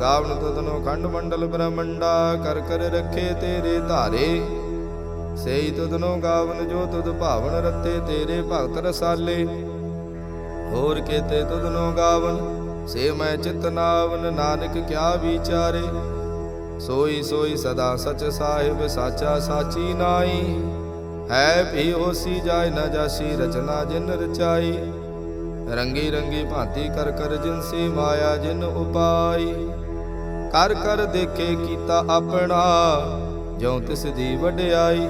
ਗਾਵਨ ਤੁਧਨੋ ਖੰਡ ਮੰਡਲ ਬ੍ਰਹਮੰਡਾ, ਕਰ ਕਰ ਰੱਖੇ ਤੇਰੇ ਧਾਰੇ। ਸਈ ਤੁਧਨੋ ਗਾਵਨ ਜੋ ਤੁਧ ਭਾਵਨ ਰਤੇ, ਤੇਰੇ ਭਗਤ ਰਸਾਲੇ। ਹੋਰ ਕੇਤੇ ਤੁਧਨੋ ਗਾਵਨ, ਸੇ ਮੈਂ ਚਿਤ ਨਾਵਨ, ਨਾਨਕ ਕਿਆ ਵਿਚਾਰੇ। ਸੋਈ ਸੋਈ ਸਦਾ ਸਚ ਸਾਹਿਬ, ਸਾਚਾ ਸਾਚੀ ਨਾਈ। ਹੈ ਵੀ ਹੋਸੀ ਜਾਏ ਨਾ ਜਾਸੀ, ਰਚਨਾ ਜਿਨ ਰਚਾਈ। ਰੰਗੀ ਰੰਗੀ ਭਾਂਤੀ ਕਰ ਕਰ ਜਿਨ ਸੇ ਮਾਇਆ ਜਿਨ ਉਪਾਈ। ਕਰ ਕਰ ਦੇਖੇ ਕੀਤਾ ਆਪਣਾ। ਜੋ ਤਿਸ ਦੀ ਵਡਿਆਈ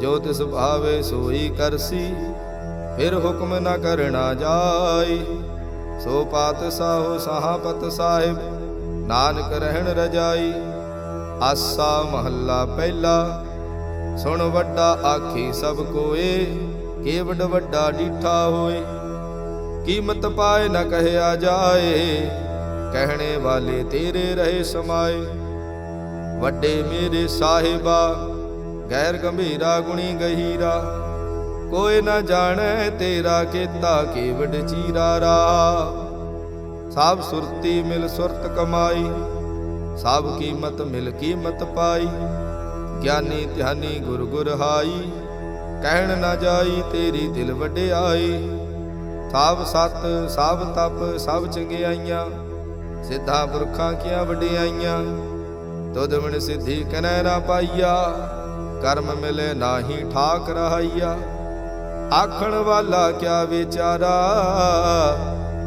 ਜੋ ਤਿਸ ਭਾਵੇ ਸੋਈ ਕਰਸੀ, ਫਿਰ ਹੁਕਮ ਨਾ ਕਰਨਾ ਜਾਈ। ਸੋ ਪਾਤ ਸਾਹੋ ਸਹਾਪਤ ਸਾਹਿਬ, ਨਾਨਕ ਰਹਿਣ ਰਜਾਈ। ਆਸਾ ਮਹੱਲਾ ਪਹਿਲਾ, ਸੁਣ ਵੱਡਾ ਆਖੀ ਸਭ ਕੋਏ ਕੇਵਡ ਵੱਡਾ ਡੀਠਾ ਹੋਏ। ਕੀਮਤ ਪਾਏ ਨਾ ਕਹਿਆ ਜਾਏ। ਕਹਿਣੇ ਵਾਲੇ ਤੇਰੇ ਰਹੇ ਸਮਾਏ। ਵੱਡੇ ਮੇਰੇ ਸਾਹਿਬਾ, ਗੈਰ ਗੰਭੀਰਾ ਗੁਣੀ ਗਹੀਰਾ। ਕੋਈ ਨਾ ਜਾਣੈ ਤੇਰਾ ਕੀਤਾ ਕੇਵਡ ਚੀਰਾ ਰਾ। ਸਭ ਸੁਰਤੀ ਮਿਲ ਸੁਰਤ ਕਮਾਈ, ਸਭ ਕੀਮਤ ਮਿਲ ਕੀਮਤ ਪਾਈ। ਗਿਆਨੀ ਧਿਆਨੀ ਗੁਰ ਗੁਰ ਹਾਈ, ਕਹਿਣ ਨਾ ਜਾਈ ਤੇਰੀ ਦਿਲ ਵਡਿਆਈ। ਸਭ ਸਤ, ਸਭ ਤਪ, ਸਭ ਚੰਗਿਆਈਆਂ ਸਿੱਧਾ ਪੁਰਖਾਂ ਕੀਆਂ ਵਡਿਆਈਆਂ? ਤੁਧ ਬਿਨ ਸਿੱਧੀ ਕਨੈ ਨਾ ਪਾਈਆ? ਕਰਮ ਮਿਲੇ ਨਾਹੀ ਠਾਕ ਰਹਾਈਆ। ਆਖਣ ਵਾਲਾ ਕਿਆ ਵਿਚਾਰਾ?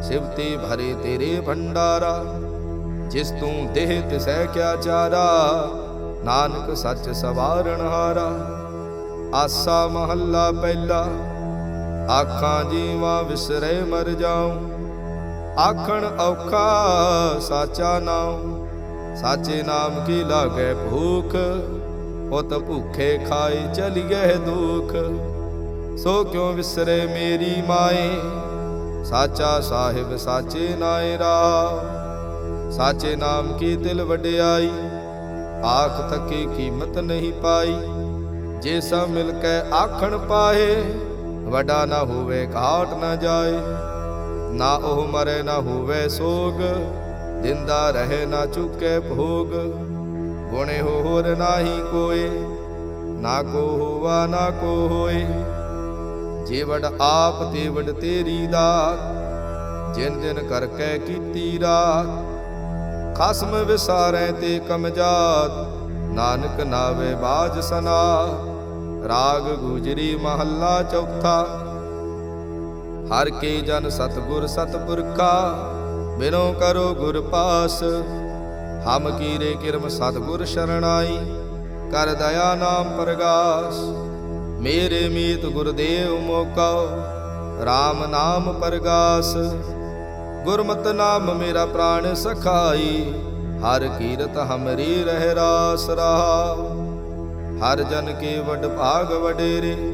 ਸਿਵਤੀ ਭਰੇ ਤੇਰੇ ਭੰਡਾਰਾ। ਜਿਸ ਤੂੰ ਦੇਹ ਤਿਸੈ ਕਿਆ ਚਾਰਾ? ਨਾਨਕ ਸੱਚ ਸਵਾਰਣ ਹਾਰਾ। ਆਸਾ ਮਹੱਲਾ ਪਹਿਲਾ। ਆਖਾਂ ਜੀਵਾਂ ਵਿਸਰੇ ਮਰ ਜਾਉ। ਆਖਣ ਔਖਾ ਸਾਚਾ ਨਾਮ ਸਾਚੇ ਨਾਮ ਕੀ ਲਾਗੇ ਭੂਖ? ਉਤ ਭੁਖੇ ਖਾਏ ਚਲੀਏ ਦੁਖ। ਸੋ ਕਿਉ ਵਿਸਰੇ ਮੇਰੀ ਮਾਏ? ਸਾਚਾ ਸਾਹਿਬ ਸਾਚੇ ਨਾਏ ਰਾ। ਸਾਚੇ ਨਾਮ ਕੀ ਦਿਲ ਵਡਿਆਈ? ਆਖ ਤੱਕੇ ਕੀਮਤ ਨਹੀਂ ਪਾਈ। ਜੇ ਸਭ ਮਿਲ ਕੇ ਆਖਣ ਪਾਏ, ਵਡਾ ਨਾ ਹੋਵੇ, ਘਾਟ ਨਾ ਜਾਏ। ਨਾ ਉਹ ਮਰੇ, ਨਾ ਹੋਵੇ ਸੋਗ, ਜਿੰਦਾ ਰਹੇ, ਨਾ ਚੁੱਕੇ ਭੋਗ। ਗੁਣੇ ਹੋਰ ਨਾਹੀ ਕੋਏ, ਨਾ ਕੋ ਹੋਵਾ, ਨਾ ਕੋ ਹੋਏ। ਜੇ ਆਪ ਤੇ ਤੇਰੀ ਦਾਤ, ਜਿਨ ਦਿਨ ਕਰਕੇ ਕੀਤੀ ਰਾਤ। ਖਸਮ ਵਿਸਾਰੈ ਤੇ ਕਮਜਾਤ ਨਾਨਕ ਨਾਵੇ ਬਾਜ ਸਨਾ ਰਾਗ ਗੁਜਰੀ ਮਹੱਲਾ ਚੌਥਾ ਹਰ ਕੇ ਜਨ ਸਤਗੁਰ ਸਤਪੁਰਖਾ, ਬਿਨੋ ਕਰੋ ਗੁਰ ਪਾਸ। ਹਮ ਕੀਰੇ ਕਿਰਮ ਸਤਗੁਰ ਸ਼ਰਣਾਈ, ਕਰ ਦਇਆ ਨਾਮ ਪ੍ਰਗਾਸ। ਮੇਰੇ ਮੀਤ ਗੁਰਦੇਵ ਮੋਕਾ RAM ਨਾਮ ਪ੍ਰਗਾਸ। ਗੁਰਮਤਿ ਨਾਮ ਮੇਰਾ ਪ੍ਰਾਣ ਸਖਾਈ, ਹਰ ਕੀਰਤ ਹਮਰੀ ਰਹਿ ਰਾਸ ਰਹਾ। ਹਰ ਜਨ ਕੇ ਵਡ ਭਾਗ ਵਡੇਰੇ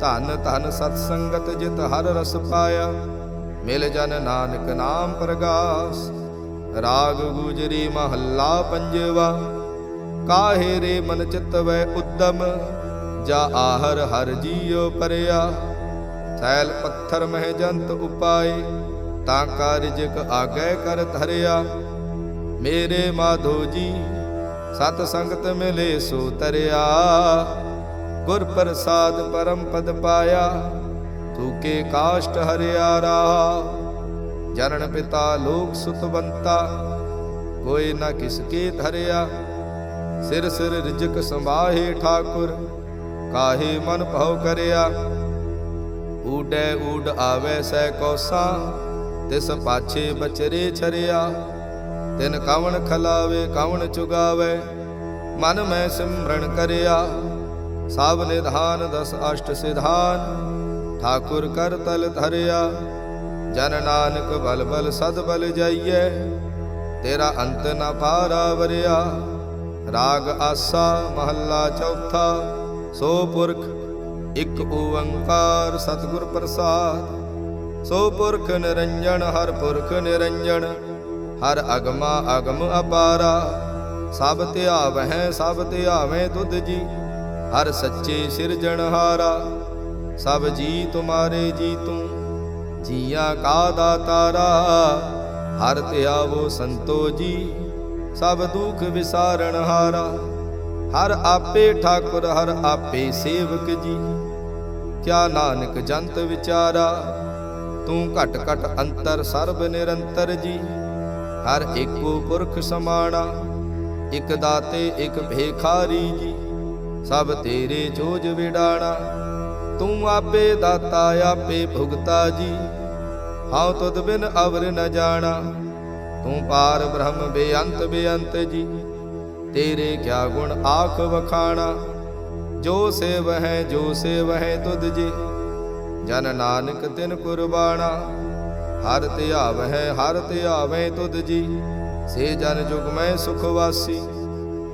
ਧਨ ਧਨ ਸਤ ਸੰਗਤ ਜਿਤ ਹਰ ਰਸ ਪਾਇਆ, ਮਿਲ ਜਨ ਨਾਨਕ ਨਾਮ ਪ੍ਰਗਾਸ। ਰਾਗ ਗੁਜਰੀ ਮਹੱਲਾ ਪੰਜਵਾ, ਕਾਹੇ ਰੇ ਮਨ ਚਿਤ ਵੈ ਉਦਮ, ਜਾ ਆਹਰ ਹਰ ਜੀਉ ਪਰਿਆ। ਸੈਲ ਪੱਥਰ ਮਹਿ ਜੰਤ ਉਪਾਏ, ਤਾਂ ਕਾਰਜਕ ਆਗੈ ਕਰ ਧਰਿਆ। ਮੇਰੇ ਮਾਧੋ ਜੀ ਸਤ ਸੰਗਤ ਮਿਲੇ ਸੋ ਤਰਿਆ। ਗੁਰ ਪ੍ਰਸਾਦ ਪਰਮ ਪਦ ਪਾਇਆ ਤੂਕੇ ਕਾਸ਼ਟ ਹਰਿਆ ਰਾ ਜਨਨ ਪਿਤਾ ਲੋਕ ਸੁਤਵੰਤਾ ਕੋਈ ਨਾ ਕਿਸ ਕੇ ਧਰਿਆ, ਸਿਰ ਸਿਰ ਰਿਜਕ ਸੰਭਾਹੇ ਠਾਕੁਰ, ਕਾਹੇ ਮਨ ਭਉ ਕਰਿਆ। ਊਡੈ ਊਡ ਆਵੈ ਸੈ ਕੌਸਾ, ਤਿਸ ਪਾਛੇ ਬਚਰੇ ਛਰਿਆ, ਤਿਨ ਕਵਣ ਖਲਾਵੇ ਕਵਣ ਚੁਗਾਵੇ, ਮਨ ਮੈਂ ਸਿਮਰਨ ਕਰਿਆ। ਸਭ ਨਿਧਾਨ ਦਸ ਅਸ਼ਟ ਸਿਧਾਨ, ਠਾਕੁਰ ਕਰ ਤਲ ਧਰਿਆ। ਜਨ ਨਾਨਕ ਬਲ ਬਲ ਸਦ ਬਲ ਜਾਈਐ, ਤੇਰਾ ਅੰਤ ਨ ਪਾਰਾ ਵਰਿਆ। ਰਾਗ ਆਸਾ ਮਹੱਲਾ ਚੌਥਾ, ਸੋ ਪੁਰਖ ਇਕ ਓੰਕਾਰ ਸਤਿਗੁਰ ਪ੍ਰਸਾਦ। ਸੋ ਪੁਰਖ ਨਿਰੰਜਨ, ਹਰ ਪੁਰਖ ਨਿਰੰਜਨ, ਹਰ ਅਗਮਾ ਅਗਮ ਅਪਾਰਾ। ਸਭ ਧਿਆਵਹਿ ਸਭ ਧਿਆਵੇਂ ਤੁਧ ਜੀ। ਹਰ ਸੱਚੇ ਸਿਰਜਣਹਾਰਾ ਸਭ ਜੀ ਤੁਮਾਰੇ ਜੀ ਤੂੰ ਜੀਆਂ ਕਾ ਦਾਤਾਰਾ ਹਰ ਧਿਆਵੋ ਸੰਤੋ ਜੀ ਸਭ ਦੁਖ ਵਿਸਾਰਣਹਾਰਾ ਹਰ ਆਪੇ ਠਾਕੁਰ, ਹਰ ਆਪੇ ਸੇਵਕ ਜੀ। ਕਿਆ ਨਾਨਕ ਜੰਤ ਵਿਚਾਰਾ, ਤੂੰ ਘਟ ਘਟ ਅੰਤਰ ਸਰਬ ਨਿਰੰਤਰ ਜੀ। ਹਰ ਏਕੋ ਪੁਰਖ ਸਮਾਣਾ, ਇਕ ਦਾਤੇ, ਇਕ ਭੇਖਾਰੀ ਜੀ। ਸਭ ਤੇਰੇ ਜੋਜ ਵਿਡਾਣਾ। ਤੂੰ ਆਪੇ ਦਾਤਾ, ਆਪੇ ਭੁਗਤਾ ਜੀ। ਹਉ ਤੁਧ ਬਿਨ ਅਵਰ ਨ ਜਾਣਾ। ਤੂੰ ਪਾਰ ਬ੍ਰਹਮ ਬੇਅੰਤ ਬੇਅੰਤ ਜੀ। ਤੇਰੇ ਕਿਆ ਗੁਣ ਆਖ ਵਖਾਣਾ। ਜੋ ਸੇਵ ਹੈ ਜੋ ਸੇਵ ਹੈ ਤੁਧ ਜੀ। ਜਨ ਨਾਨਕ ਤਿਨ ਕੁਰਬਾਣਾ। ਹਰ ਧਿਆਵਹਿ ਹਰ ਧਿਆਵੈ ਤੁਧ ਜੀ। ਸੇ ਜਨ ਜੁਗ ਮੈਂ ਸੁਖ ਵਾਸੀ।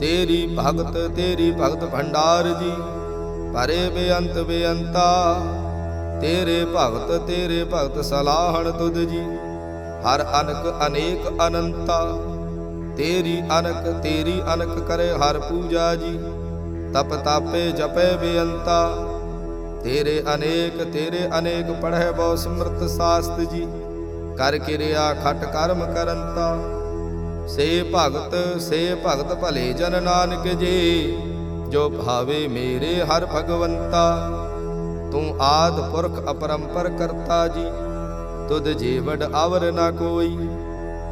ਤੇਰੀ ਭਗਤ ਤੇਰੀ ਭਗਤ ਭੰਡਾਰ ਜੀ ਪਰੇ ਬੇਅੰਤ ਬੇਅੰਤਾ। ਤੇਰੇ ਭਗਤ ਤੇਰੇ ਭਗਤ ਸਲਾਹਣ ਤੁਧ ਜੀ, ਹਰ ਅਨਕ ਅਨੇਕ ਅਨੰਤਾ। ਤੇਰੀ ਅਨਕ ਤੇਰੀ ਅਨਕ ਕਰੇ ਹਰ ਪੂਜਾ ਜੀ, ਤਪ ਤਾਪੇ ਜਪੇ ਬੇਅੰਤਾ। ਤੇਰੇ ਅਨੇਕ ਤੇਰੇ ਅਨੇਕ ਪੜ੍ਹੈ ਬਹੁ ਸਮਰਤ ਸਾਸਤ ਜੀ, ਕਰ ਕਿਰਿਆ ਖਟ ਕਰਮ ਕਰੰਤਾ। ਸੇ ਭਗਤ ਸੇ ਭਗਤ ਭਲੇ ਜਨ ਨਾਨਕ ਜੀ, ਜੋ ਭਾਵੇ ਮੇਰੇ ਹਰ ਭਗਵੰਤਾ। ਤੂੰ ਆਦ ਪੁਰਖ ਅਪਰੰਪਰ ਕਰਤਾ ਜੀ, ਤੁਧ ਜੀਵੜ ਅਵਰ ਨਾ ਕੋਈ।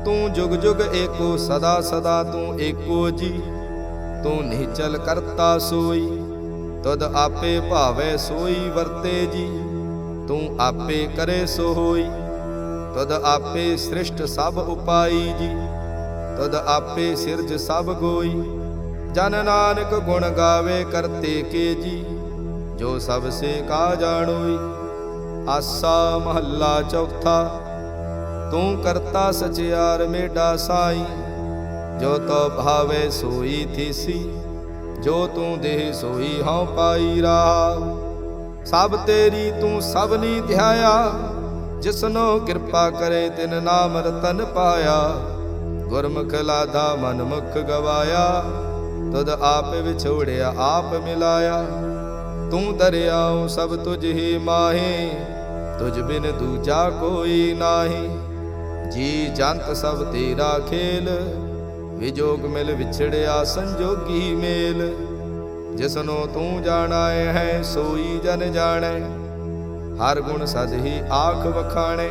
ਤੂੰ ਜੁਗ ਜੁਗ ਏਕੋ ਸਦਾ ਸਦਾ ਤੂੰ ਏਕੋ ਜੀ, ਤੂੰ ਨਿਚਲ ਕਰਤਾ ਸੋਈ। ਤੁਧ ਆਪੇ ਭਾਵੇ ਸੋਈ ਵਰਤੇ ਜੀ, ਤੂੰ ਆਪੇ ਕਰੇ ਸੋ ਹੋਈ ਤੁਧ ਆਪੇ ਸ੍ਰਿਸ਼ਟ ਸਭ ਉਪਾਈ ਜੀ ਤਦ ਆਪੇ ਸਿਰਜ ਸਭ ਗੋਈ। ਜਨ ਨਾਨਕ ਗੁਣ ਗਾਵੇ ਕਰਤੇ ਕੇ ਜੀ ਜੋ ਸਭ ਸੇ ਕਾ ਜਾਣੋਈ। ਆਸਾ ਮਹੱਲਾ ਚੌਥਾ, ਤੂੰ ਕਰਤਾ ਸਚਿਆਰ ਮੇਡਾ ਸਾਈ। ਜੋ ਤੋ ਭਾਵੇ ਸੋਈ ਥੀਸੀ, ਜੋ ਤੂੰ ਦੇਹ ਸੋਈ ਹਉ ਪਾਈ ਰਾ ਸਭ ਤੇਰੀ ਤੂੰ ਸਭ ਨੀ ਧਿਆਇਆ, ਜਿਸਨੋ ਕਿਰਪਾ ਕਰੇ ਤਿਨ ਨਾਮ ਰਤਨ ਪਾਇਆ। ਗੁਰਮੁਖ ਲਾਦਾ ਮਨਮੁਖ ਗਵਾਇਆ, ਤੁਧ ਆਪ ਵਿਛੋੜਿਆ, ਆਪ ਮਿਲਾਇਆ। ਤੂੰ ਦਰਿਆਉ ਸਭ ਤੁਝ ਹੀ ਮਾਹੀ, ਤੁਝ ਬਿਨ ਦੂਜਾ ਕੋਈ ਨਾਹੀ। ਜੀ ਜੰਤ ਸਭ ਤੇਰਾ ਖੇਲ, ਵਿਜੋਗ ਮਿਲ ਵਿਛੜਿਆ ਸੰਜੋਗੀ ਮੇਲ। ਜਿਸਨੂੰ ਤੂੰ ਜਾਣਾਏ ਹੈ, ਸੋਈ ਜਨ ਜਾਣੈ, ਹਰ ਗੁਣ ਸਦ ਹੀ ਆਖ ਵਖਾਣੇ।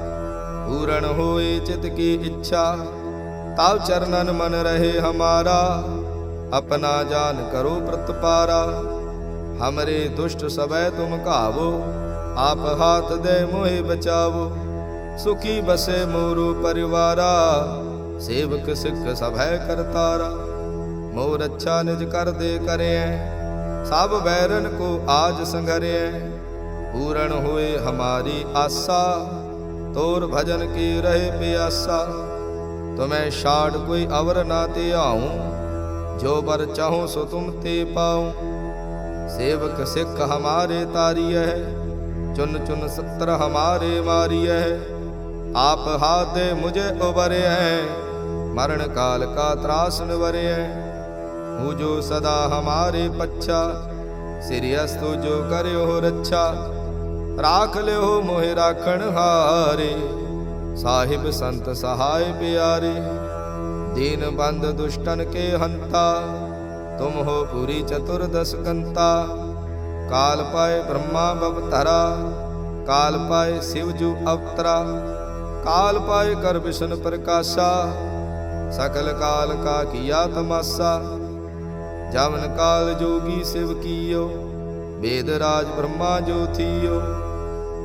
ਪੂਰਨ ਹੋਏ ਚਿਤ ਕੀ ਇੱਛਾ, ਤਾਵ ਚਰਨਨ ਮਨ ਰਹੇ ਹਮਾਰਾ, ਆਪਣਾ ਜਾਨ ਕਰੋ ਪ੍ਰਤਪਾਰਾ। ਹਮਰੇ ਦੁਸ਼ਟ ਸਬੈ ਤੁਮ ਘਾਵੋ, ਆਪ ਹਾਥ ਦੇ ਮੋਹਿ ਬਚਾਵੋ। ਸੁਖੀ ਬਸੇ ਮੋਰੂ ਪਰਿਵਾਰਾ, ਸੇਵਕ ਸਿੱਖ ਸਭੈ ਕਰਤਾਰਾ। ਮੋਰ ਅੱਛਾ ਨਿਜ ਕਰਦੇ ਕਰਿਐ, ਸਭ ਬੈਰਨ ਕੋ ਆਜ ਸੰਘਰਿਐ। ਪੂਰਨ ਹੋਏ ਹਮਾਰੀ ਆਸਾ ਤੋਰ ਭਜਨ ਕੀ ਰਹੇ ਪਿਆਸਾ ਤੁਮੈ ਛਾੜ ਕੋਈ ਅਵਰ ਨਾ ਤੇ ਆਉ ਜੋ ਬਰ ਚਾਹੋ ਸੋ ਤੁਮ ਤੇ ਪਾਉ ਸੇਵਕ ਸਿੱਖ ਹਮਾਰੇ ਤਾਰੀਐ ਚੁਨ ਚੁਨ ਸਤਰ ਹਮਾਰੇ ਮਾਰੀਐ ਆਪ ਹਾਥ ਦੇ ਮੁਝੇ ਉਬਰਿਐ ਮਰਨ ਕਾਲ ਕਾ ਤਰਾਸ ਨਿਵਰਿਐ ਹੂ ਜੋ ਸਦਾ ਹਮਾਰੇ ਪੱਛਾ ਸਿਰਿ ਅਸਤੁ ਜੋ ਕਰਿਓ ਰੱਛਾ ਰਾਖ ਲਿਓ ਮੋਹਿ ਰਾਖਣ ਹਾਰੇ। ਸਾਹਿਬ ਸੰਤ ਸਹਾਇ ਪਿਆਰੇ, ਦੀਨ ਬੰਦ ਦੁਸ਼ਟਨ ਕੇ ਹੰਤਾ। ਤੁਮ ਹੋ ਪੂਰੀ ਚਤੁਰਦਸ ਕੰਤਾ ਕਾਲ ਪਾਏ ਬ੍ਰਹਮਾ ਬਵਤਰਾ ਕਾਲ ਪਾਏ ਸਿਵ ਜੂ ਅਵਤਰਾ। ਕਾਲ ਪਾਏ ਕਰ ਵਿਸ਼ਨ ਪ੍ਰਕਾਸ਼ਾ, ਸਕਲ ਕਾਲ ਕਾ ਕੀਆ ਤਮਾਸਾ। ਜਵਨ ਕਾਲ ਜੋਗੀ ਸਿਵ ਕੀਓ, ਵੇਦ ਰਾਜ ਬ੍ਰਹਮਾ ਜੋ ਥੀਓ।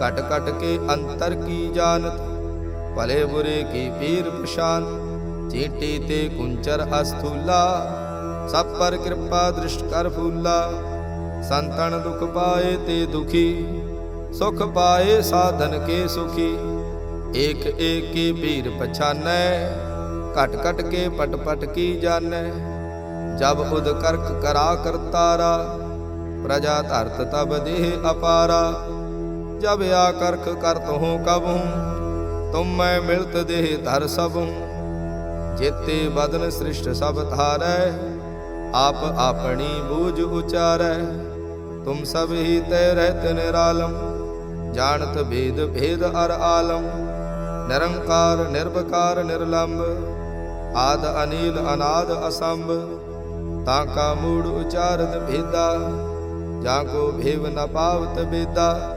ਕਟ ਕਟ ਕੇ ਅੰਤਰ ਕੀ ਜਾਣਤ ਭਲੇ ਬੁਰੇ ਕੀ ਪੀਰ ਪਛਾਨ ਚੀਟੀ ਤੇ ਕੁੰਚਰ ਅਸਥੂਲਾ ਸਭ ਪਰ ਕਿਰਪਾ ਦ੍ਰਿਸ਼ਟ ਕਰ ਫੂਲਾ ਸੰਤਨ ਦੁਖ ਪਾਏ ਤੇ ਦੁਖੀ ਸੁਖ ਪਾਏ ਸਾਧਨ ਕੇ ਸੁਖੀ ਏਕ ਏਕ ਕੀ ਪੀਰ ਪਛਾਨੈ ਘਟ ਘਟ ਕੇ ਪਟ ਪਟ ਕੀ ਜਾਣੈ ਜਬ ਉਦ ਕਰਕ ਕਰਾ ਕਰਤਾਰਾ ਪ੍ਰਜਾ ਧਰਤ ਤਬ ਦੇਹ ਅਪਾਰਾ ਜਬ ਆ ਕਰਖ ਕਰਤ ਹੋ ਕਬਹੂ ਤੁਮ ਮੈਂ ਮਿਲਤ ਦੇਹ ਧਰ ਸਭੂ ਜੇਤੇ ਬਦਨ ਸ੍ਰਿਸ਼ਟ ਸਭ ਧਾਰੈ, ਆਪ ਆਪਣੀ ਬੂਝ ਉਚਾਰੈ। ਤੁਮ ਸਭ ਹੀ ਤੈ ਰਹਿਤ ਨਿਰਾਲਮ, ਜਾਣਤ ਭੇਦ ਭੇਦ ਅਰ ਆਲਮ। ਨਿਰੰਕਾਰ ਨਿਰਭਕਾਰ ਨਿਰਲੰਭ ਆਦ ਅਨੀਲ, ਅਨਾਦ ਅਸੰਭ। ਤਾਂ ਕਾ ਮੂੜ ਉਚਾਰਤ ਭੇਦਾ, ਜਾਂ ਕੋ ਭੇਵ ਨ ਪਾਵਤ ਬੇਦਾ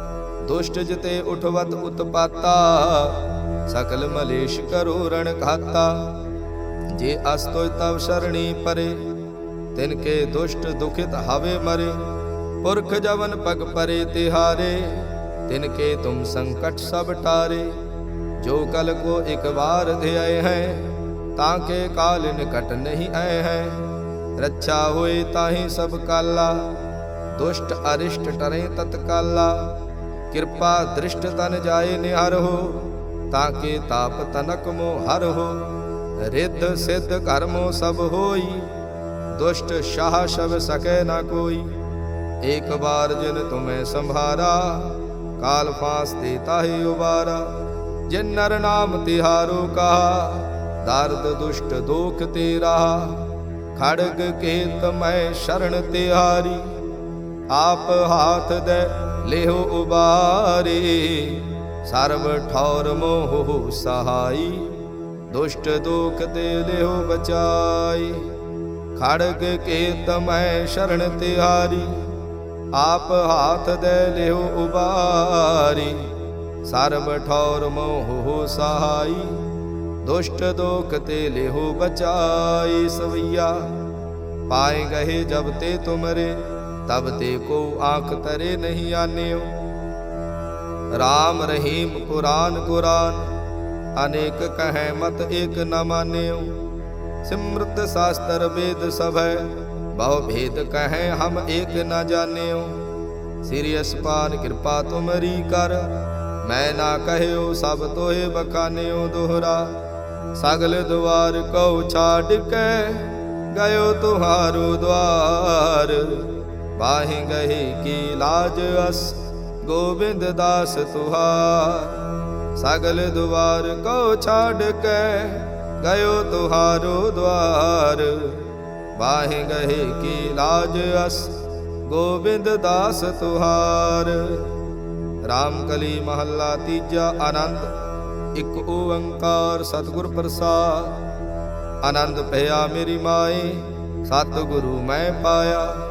ਦੁਸ਼ਟ ਜਿਤੇ ਉਠਵਤ ਉਤਪਾਤਾ, ਸਕਲ ਮਲੇਸ਼ ਕਰੋ ਰਣ ਘਾਤਾ। ਜੇ ਅਸਤੋਇ ਤਵ ਸ਼ਰਣੀ ਪਰੇ, ਤਿਨ ਕੇ ਦੁਸ਼ਟ ਦੁਖਿਤ ਹਵੇ ਮਰੇ। ਪੁਰਖ ਜਵਨ ਪਗ ਪਰੇ ਤਿਹਾਰੇ, ਤਿਨ ਕੇ ਤੁਮ ਸੰਕਟ ਸਭ ਟਾਰੇ। ਜੋ ਕਲ ਕੋ ਇਕ ਵਾਰ ਧਿਆਏ ਹੈ, ਤਾਂ ਕੇ ਕਾਲ ਨਿਕਟ ਨਹੀਂ ਆਏ ਹੈ। ਰੱਛਾ ਹੋਏ ਤਾਹੀ ਸਭ ਕਾਲਾ, ਦੁਸ਼ਟ ਅਰਿਸ਼ਟ ਟਰੇ ਤਤਕਾਲਾ। ਕਿਰਪਾ ਦ੍ਰਿਸ਼ਟ ਤਨ ਜਾਏ ਨਿਹਰ ਹੋ, ਤਾਂ ਕੇ ਤਾਪ ਤਨਕ ਮੋ ਹਰ ਹੋ। ਰਿੱਧ ਸਿੱਧ ਕਰਮੋ ਸਭ ਹੋਈ, ਦੁਸ਼ਟ ਸ਼ਾਹ ਸ਼ਬ ਸਕੈ ਨਾ ਕੋਈ। ਇੱਕ ਬਾਰ ਜਿਨ ਤੁਮੈ ਸੰਭਾਰਾ, ਕਾਲ ਫਾਸ ਤੇ ਤਾਹੇ ਉਬਾਰਾ। ਜਿਨ ਨਰ ਨਾਮ ਤਿਹਾਰੋ ਕਹਾ, ਦਰਦ ਦੁਸ਼ਟ ਦੋਖ ਤੇਰਾ। ਖੜਗ ਕੇਤ ਮੈਂ ਸ਼ਰਨ ਤਿਹਾਰੀ, ਆਪ ਹਾਥ ਦੇ ਲਿਹੋ ਉਬਾਰੇ, ਸਰਬ ਠੌਰ ਮੋਹ ਸਹਾਈ। ਦੁਸ਼ਟ ਦੋਖ ਤੇ ਲਿਹੋ ਬਚਾਈ। ਖੜਗ ਕੇ ਤਮੈ ਸ਼ਰਨ ਤਿਹਾਰੀ, ਆਪ ਹਾਥ ਦੇ ਲਿਹੋ ਉਬਾਰੀ। ਸਰਬ ਠੌਰ ਮੋਹ ਸਹਾਈ, ਦੁਸ਼ਟ ਦੋਖ ਤੇ ਲਿਹੋ ਬਚਾਈ ਸਵਈਆ। ਪਾਏ ਗਏ ਜਬ ਤੇ ਤੁਮਰੇ ਤਬ ਤੇ ਕੋ ਆਂਖ ਤਰੇ ਨਹੀਂ ਆਨਿਓ। RAM ਰਹੀਮ ਕੁਰਾਨ ਕੁਰਾਨ ਅਨੇਕ ਕਹੈ ਮਤ ਏਕ ਨ ਮਾਨਿਓ। ਸਿਮਰਤ ਸਾਸਤਰ ਵੇਦ ਸਭੈ, ਬਹੁ ਭੇਦ ਕਹੈ ਹਮ ਏਕ ਨ ਜਾਣਿਓ। ਸ੍ਰੀ ਅਸਪਾਨ ਕਿਰਪਾ ਤੁਮਰੀ ਕਰ, ਮੈਂ ਨਾ ਕਹਿਓ ਸਭ ਤੋਏ ਬਖਾਨਿਓ ਦੋਹਰਾ। ਸਗਲ ਦੁਆਰ ਕਉ ਛਾੜ ਕੇ ਗਇਓ ਤੁਹਾਰੋ ਦਵਾਰ ਬਾਹੇ ਗਏ ਕੀ ਲਾਜ ਅਸ, ਗੋਬਿੰਦ ਦਾਸ ਤੁਹਾਰ। ਸਗਲ ਦੁਆਰ ਕਉ ਛਾੜ ਕੇ ਗਇਓ ਤੁਹਾਰੋ ਦੁਆਰ। ਬਾਹੇ ਗਹੀ ਕੀ ਲਾਜ ਅਸ, ਗੋਬਿੰਦ ਦਾਸ ਤੁਹਾਰ। ਰਾਮ ਕਲੀ ਮਹੱਲਾ ਤੀਜਾ ਆਨੰਦ, ਇੱਕ ਓੰਕਾਰ ਸਤਿਗੁਰ ਪ੍ਰਸਾਦ। ਆਨੰਦ ਭਇਆ ਮੇਰੀ ਮਾਏ, ਸਤਿਗੁਰੂ ਮੈਂ ਪਾਇਆ।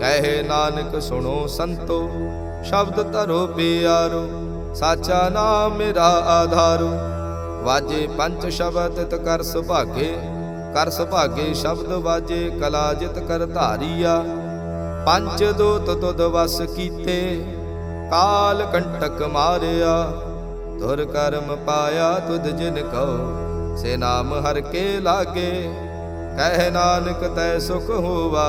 ਕਹੇ ਨਾਨਕ ਸੁਣੋ ਸੰਤੋ, ਸ਼ਬਦ ਧਰੋ ਪਿਆਰੋ, ਸਾਚਾ ਨਾਮ ਮੇਰਾ ਆਧਾਰੋ। ਵਾਜੇ ਪੰਜ ਸ਼ਬਦ ਤਿਤ ਕਰ ਸੁਭਾਗੇ ਕਰ ਸੁਭਾਗੇ ਸ਼ਬਦ ਵਾਜੇ, ਕਲਾ ਜਿਤ ਕਰ ਧਾਰੀਆ। ਪੰਜ ਦੋਤ ਤੁਧ ਵਸ ਕੀਤੇ, ਕਾਲ ਕੰਟਕ ਮਾਰਿਆ। ਤੁਰ ਕਰਮ ਪਾਇਆ ਤੁਧ ਜਿਨ ਕਉ, ਸੇ ਨਾਮ ਹਰ ਕੇ ਲਾਗੇ। ਕਹਿ ਨਾਨਕ ਤੈ ਸੁਖ ਹੋਵਾ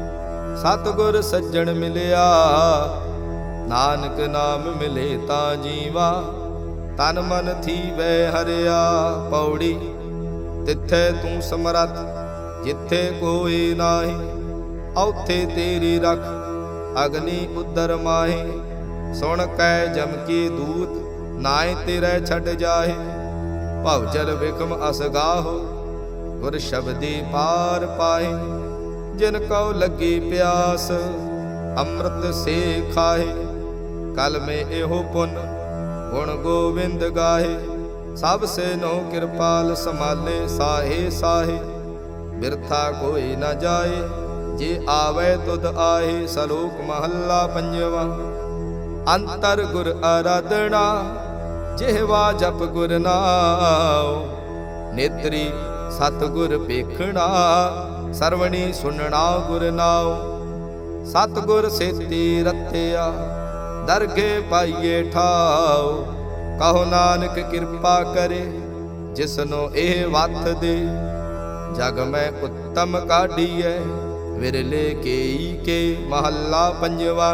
ਸਤਗੁਰ ਸੱਜਣ ਮਿਲਿਆ। ਨਾਨਕ ਨਾਮ ਮਿਲੇ ਤਾਂ ਜੀਵਾ। ਤਨ ਮਨ ਥੀਵੈ ਹਰਿਆ ਪੌੜੀ। ਤਿੱਥੇ ਤੂੰ ਸਮਰੱਥ, ਜਿੱਥੇ ਕੋਈ ਨਾਹੀ। ਔਥੇ ਤੇਰੀ ਰਖ, ਅਗਨੀ ਉਦਰ ਮਾਹੇ। ਸੁਣ ਕੈ ਜਮ ਕੀ ਦੂਤ ਨਾਏ ਤੇਰੇ ਛੱਡ ਜਾਹੇ। ਭਵ ਜਲ ਵਿਖਮ ਅਸਗਾਹੋ ਗੁਰ ਸ਼ਬਦੀ ਪਾਰ ਪਾਏ ਜਿਨ ਕਉ ਲੱਗੀ ਪਿਆਸ, ਅੰਮ੍ਰਿਤ ਸੇ ਖਾਏ ਕਲ ਮੇ ਇਹੋ ਪੁੰਨ ਗੁਣ ਗੋਬਿੰਦ ਗਾਹੇ। ਸਭ ਸੇ ਨੋ ਕਿਰਪਾਲ ਸਮਾਲੇ ਸਾਹੇ ਸਾਹੇ, ਬਿਰਥਾ ਕੋਈ ਨਾ ਜਾਏ, ਜੇ ਆਵੇ ਤੁਧ ਆਹੇ, ਸਲੋਕ ਮਹੱਲਾ ਪੰਜਵਾ। ਅੰਤਰ ਗੁਰ ਆਰਾਧਨਾ ਜਿਹਵਾ ਜਪ ਗੁਰ ਨਾਉ। ਨੇਤਰੀ ਸਤ ਗੁਰ ਵੇਖਣਾ ਸਰਵਣੀ ਸੁਨਣਾ ਗੁਰ ਨਾਉ। ਸਤ ਗੁਰ ਸੇਤੀ ਰਤਿਆ, ਦਰਗੇ ਪਾਈਏ ਠਾਉ। ਕਹੋ ਨਾਨਕ ਕਿਰਪਾ ਕਰੇ, ਜਿਸਨੋ ਇਹ ਵਤ ਦੇ। ਜਗ ਮੈਂ ਉੱਤਮ ਕਾਢੀਐ, ਵਿਰਲੇ ਕੇਈ ਕੇ ਮਹੱਲਾ ਪੰਜਵਾ।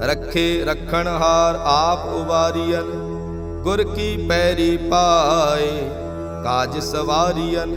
ਰੱਖੇ ਰਖਣ ਹਾਰ ਆਪ ਉਵਾਰੀਅਨ ਗੁਰ ਕੀ ਪੈਰੀ ਪਾਏ, ਕਾਜ ਸਵਾਰੀਅਨ